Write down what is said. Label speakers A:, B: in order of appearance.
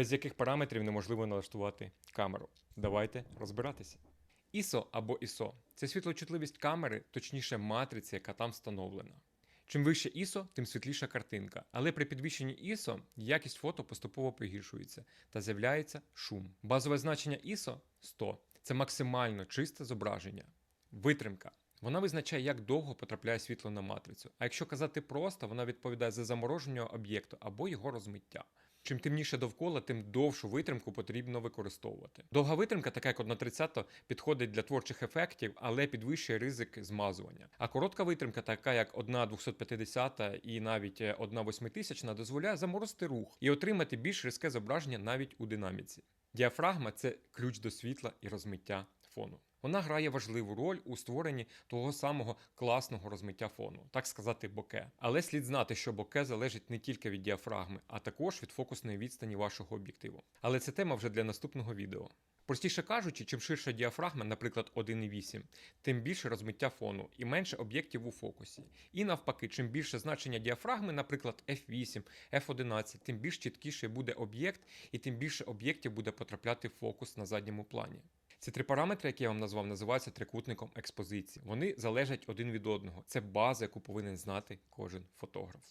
A: без яких параметрів неможливо налаштувати камеру. Давайте розбиратися. ISO або ISO – це світлочутливість камери, точніше матриці, яка там встановлена. Чим вище ISO, тим світліша картинка. Але при підвищенні ISO якість фото поступово погіршується та з'являється шум. Базове значення ISO 100 це максимально чисте зображення. Витримка. Вона визначає, як довго потрапляє світло на матрицю. А якщо казати просто, вона відповідає за замороження об'єкту або його розмиття. Чим темніше довкола, тим довшу витримку потрібно використовувати. Довга витримка, така як 1,30, підходить для творчих ефектів, але підвищує ризик змазування. А коротка витримка, така як 1,250 і навіть 1,8000, дозволяє заморозити рух і отримати більш різке зображення навіть у динаміці. Діафрагма це ключ до світла і розмиття фону. Вона грає важливу роль у створенні того самого класного розмиття фону, так сказати, боке. Але слід знати, що боке залежить не тільки від діафрагми, а також від фокусної відстані вашого об'єктиву. Але це тема вже для наступного відео. Простіше кажучи, чим ширша діафрагма, наприклад, 1,8, тим більше розмиття фону і менше об'єктів у фокусі. І навпаки, чим більше значення діафрагми, наприклад, F8, F11, тим більш чіткіший буде об'єкт, і тим більше об'єктів буде потрапляти в фокус на задньому плані. Ці три параметри, які я вам назвав, називаються трикутником експозиції. Вони залежать один від одного. Це база, яку повинен знати кожен фотограф.